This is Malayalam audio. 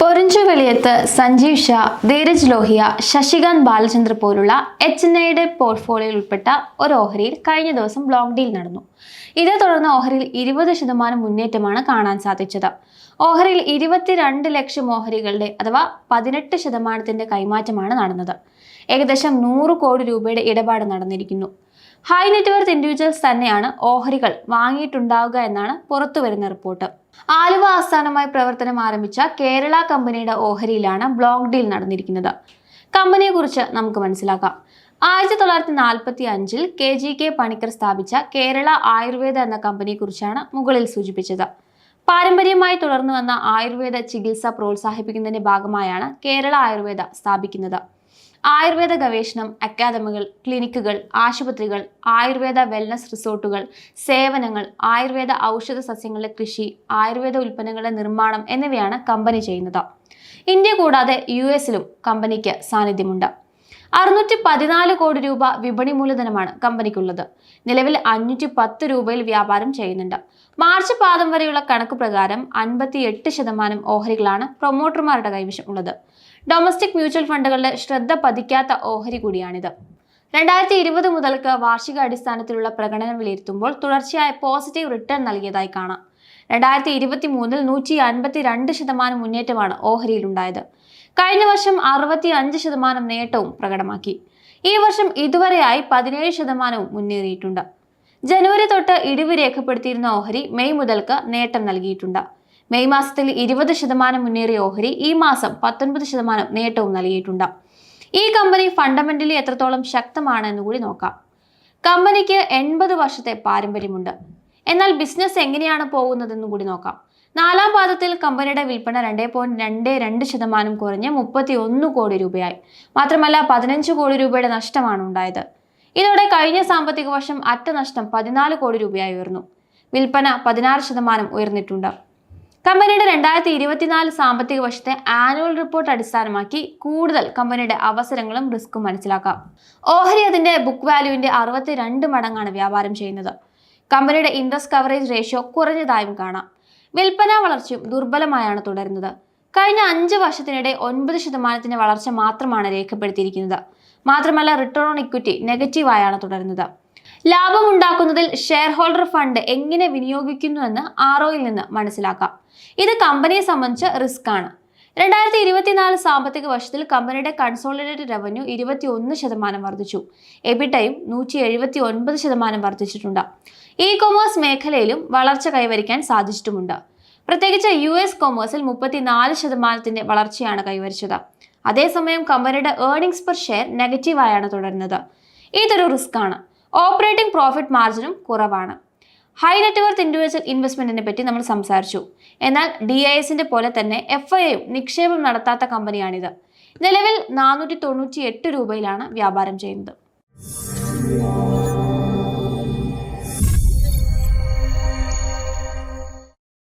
പൊറിഞ്ചുവെളിയത്ത് സഞ്ജീവ് ഷാ ധീരജ് ലോഹിയ ശശികാന്ത് ബാലചന്ദ്ര പോലുള്ള എച്ച് എൻ ഐയുടെ പോർട്ട്ഫോളിയോയിൽ ഉൾപ്പെട്ട ഒരു ഓഹരിയിൽ കഴിഞ്ഞ ദിവസം ബ്ലോക്ക് ഡീൽ നടന്നു. ഇതേ തുടർന്ന് ഓഹരിയിൽ ഇരുപത് ശതമാനം മുന്നേറ്റമാണ് കാണാൻ സാധിച്ചത്. ഓഹരിയിൽ ഇരുപത്തിരണ്ട് ലക്ഷം ഓഹരികളുടെ അഥവാ പതിനെട്ട് ശതമാനത്തിന്റെ കൈമാറ്റമാണ് നടന്നത്. ഏകദേശം നൂറ് കോടി രൂപയുടെ ഇടപാട് നടന്നിരിക്കുന്നു. ഹൈ നെറ്റ്വർത്ത് ഇൻഡിവിജ്വൽസ് തന്നെയാണ് ഓഹരികൾ വാങ്ങിയിട്ടുണ്ടാവുക എന്നാണ് പുറത്തു വരുന്ന റിപ്പോർട്ട്. ആലുവ ആസ്ഥാനമായി പ്രവർത്തനം ആരംഭിച്ച കേരള കമ്പനിയുടെ ഓഹരിയിലാണ് ബ്ലോക്ക് ഡീൽ നടന്നിരിക്കുന്നത്. കമ്പനിയെക്കുറിച്ച് നമുക്ക് മനസ്സിലാക്കാം. ആയിരത്തി തൊള്ളായിരത്തി നാൽപ്പത്തി അഞ്ചിൽ കെ ജി കെ പണിക്കർ സ്ഥാപിച്ച കേരള ആയുർവേദ എന്ന കമ്പനിയെക്കുറിച്ചാണ് മുകളിൽ സൂചിപ്പിച്ചത്. പാരമ്പര്യമായി തുടർന്നു വന്ന ആയുർവേദ ചികിത്സ പ്രോത്സാഹിപ്പിക്കുന്നതിന്റെ ഭാഗമായാണ് കേരള ആയുർവേദ സ്ഥാപിക്കുന്നത്. ആയുർവേദ ഗവേഷണം അക്കാദമികൾ ക്ലിനിക്കുകൾ ആശുപത്രികൾ ആയുർവേദ വെൽനസ് റിസോർട്ടുകൾ സേവനങ്ങൾ ആയുർവേദ ഔഷധ സസ്യങ്ങളുടെ കൃഷി ആയുർവേദ ഉൽപ്പന്നങ്ങളുടെ നിർമ്മാണം എന്നിവയാണ് കമ്പനി ചെയ്യുന്നത്. ഇന്ത്യ കൂടാതെ യു എസിലും കമ്പനിക്ക് സാന്നിധ്യമുണ്ട്. അറുന്നൂറ്റി പതിനാല് കോടി രൂപ വിപണി മൂലധനമാണ് കമ്പനിക്കുള്ളത്. നിലവിൽ അഞ്ഞൂറ്റി പത്ത് രൂപയിൽ വ്യാപാരം ചെയ്യുന്നുണ്ട്. മാർച്ച് പാദം വരെയുള്ള കണക്ക് പ്രകാരം അൻപത്തി എട്ട് ശതമാനം ഓഹരികളാണ് പ്രൊമോട്ടർമാരുടെ കൈവശം ഉള്ളത്. ഡൊമസ്റ്റിക് മ്യൂച്വൽ ഫണ്ടുകളുടെ ശ്രദ്ധ പതിക്കാത്ത ഓഹരി കൂടിയാണിത്. രണ്ടായിരത്തി ഇരുപത് മുതൽക്ക് വാർഷിക അടിസ്ഥാനത്തിലുള്ള പ്രകടനം വിലയിരുത്തുമ്പോൾ തുടർച്ചയായ പോസിറ്റീവ് റിട്ടേൺ നൽകിയതായി കാണാം. രണ്ടായിരത്തി ഇരുപത്തി മൂന്നിൽ നൂറ്റി അൻപത്തി രണ്ട് ശതമാനം മുന്നേറ്റമാണ് ഓഹരിയിലുണ്ടായത്. കഴിഞ്ഞ വർഷം അറുപത്തി അഞ്ച് ശതമാനം നേട്ടവും പ്രകടമാക്കി. ഈ വർഷം ഇതുവരെയായി പതിനേഴ് ശതമാനവും മുന്നേറിയിട്ടുണ്ട്. ജനുവരി തൊട്ട് ഇടിവ് രേഖപ്പെടുത്തിയിരുന്ന ഓഹരി മെയ് മുതൽക്ക് നേട്ടം നൽകിയിട്ടുണ്ട്. മെയ് മാസത്തിൽ ഇരുപത് ശതമാനം മുന്നേറിയ ഓഹരി ഈ മാസം പത്തൊൻപത് ശതമാനം നേട്ടവും നൽകിയിട്ടുണ്ട്. ഈ കമ്പനി ഫണ്ടമെന്റലി എത്രത്തോളം ശക്തമാണെന്ന് കൂടി നോക്കാം. കമ്പനിക്ക് എൺപത് വർഷത്തെ പാരമ്പര്യമുണ്ട്. എന്നാൽ ബിസിനസ് എങ്ങനെയാണ് പോകുന്നതെന്ന് കൂടി നോക്കാം. നാലാം പാദത്തിൽ കമ്പനിയുടെ വിൽപ്പന രണ്ടേ പോയിന്റ് രണ്ട് രണ്ട് ശതമാനം കുറഞ്ഞ് മുപ്പത്തി ഒന്ന് കോടി രൂപയായി. മാത്രമല്ല പതിനഞ്ച് കോടി രൂപയുടെ നഷ്ടമാണ് ഉണ്ടായത്. ഇതോടെ കഴിഞ്ഞ സാമ്പത്തിക വർഷം അറ്റ നഷ്ടം പതിനാല് കോടി രൂപയായി ഉയർന്നു. വിൽപ്പന പതിനാറ് ശതമാനം ഉയർന്നിട്ടുണ്ട്. കമ്പനിയുടെ രണ്ടായിരത്തി ഇരുപത്തിനാല് സാമ്പത്തിക വർഷത്തെ ആനുവൽ റിപ്പോർട്ട് അടിസ്ഥാനമാക്കി കൂടുതൽ കമ്പനിയുടെ അവസരങ്ങളും റിസ്ക്കും മനസ്സിലാക്കാം. ഓഹരി അതിന്റെ ബുക്ക് വാല്യൂവിന്റെ അറുപത്തിരണ്ട് മടങ്ങാണ് വ്യാപാരം ചെയ്യുന്നത്. കമ്പനിയുടെ ഇൻട്രസ്റ്റ് കവറേജ് റേഷ്യോ കുറഞ്ഞതായും കാണാം. വിൽപ്പന വളർച്ചയും ദുർബലമായാണ് തുടരുന്നത്. കഴിഞ്ഞ അഞ്ച് വർഷത്തിനിടെ ഒൻപത് ശതമാനത്തിന്റെ വളർച്ച മാത്രമാണ് രേഖപ്പെടുത്തിയിരിക്കുന്നത്. മാത്രമല്ല റിട്ടേൺ ഓൺ ഇക്വിറ്റി നെഗറ്റീവായാണ് തുടരുന്നത്. ലാഭം ഉണ്ടാക്കുന്നതിൽ ഷെയർ ഹോൾഡർ ഫണ്ട് എങ്ങനെ വിനിയോഗിക്കുന്നുവെന്ന് ആർ ഒയിൽ നിന്ന് മനസ്സിലാക്കാം. ഇത് കമ്പനിയെ സംബന്ധിച്ച് റിസ്ക് ആണ്. രണ്ടായിരത്തി ഇരുപത്തിനാല് സാമ്പത്തിക വർഷത്തിൽ കമ്പനിയുടെ കൺസോളിഡേറ്റഡ് റവന്യൂ ഇരുപത്തി ഒന്ന് ശതമാനം വർദ്ധിച്ചു. എബിട്ടയും നൂറ്റി എഴുപത്തി ഒൻപത് ശതമാനം വർദ്ധിച്ചിട്ടുണ്ട്. ഇ കൊമേഴ്സ് മേഖലയിലും വളർച്ച കൈവരിക്കാൻ സാധിച്ചിട്ടുമുണ്ട്. പ്രത്യേകിച്ച് യു എസ് കൊമേഴ്സിൽ മുപ്പത്തിനാല് ശതമാനത്തിന്റെ വളർച്ചയാണ് കൈവരിച്ചത്. അതേസമയം കമ്പനിയുടെ ഏർണിംഗ്സ് പെർ ഷെയർ നെഗറ്റീവായാണ് തുടരുന്നത്. ഇതൊരു റിസ്ക് ആണ് ഓപ്പറേറ്റിംഗ് പ്രോഫിറ്റ് മാർജിനും കുറവാണ്. ഹൈ നെറ്റ്വർത്ത് ഇൻഡിവിജ്വൽ ഇൻവെസ്റ്റ്മെന്റിനെ പറ്റി നമ്മൾ സംസാരിച്ചു. എന്നാൽ ഡി ഐ എസിന്റെ പോലെ തന്നെ എഫ് ഐ എയും നിക്ഷേപം നടത്താത്ത കമ്പനിയാണിത്. നിലവിൽ നാനൂറ്റി തൊണ്ണൂറ്റി എട്ട് രൂപയിലാണ് വ്യാപാരം ചെയ്യുന്നത്.